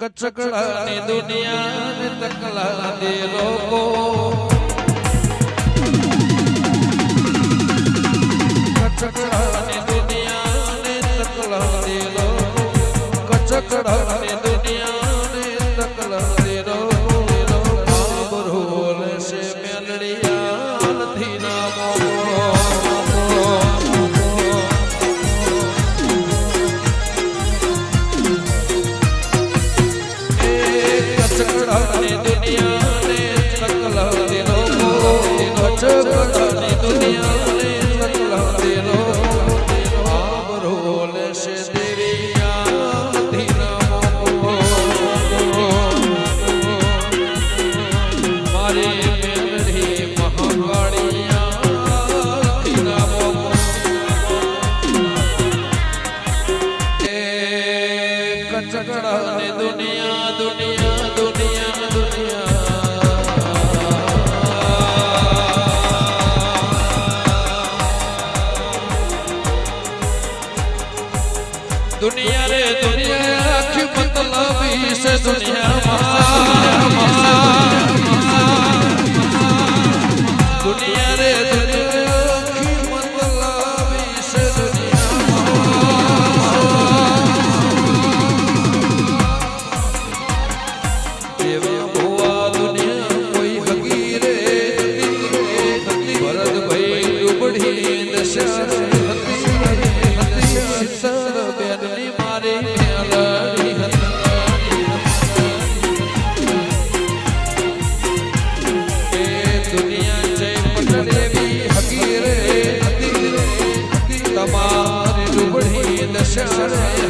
કચકડા દુનિયા તકલા દે લોકો. દુનિયા રે, દુનિયા આખી બતલાવી છે દુનિયામાં દુનિયા રે, દુનિયા આખી બતલાવી છે દુનિયામાં રે ભરતભાઈ ડુબડી દશા Shut.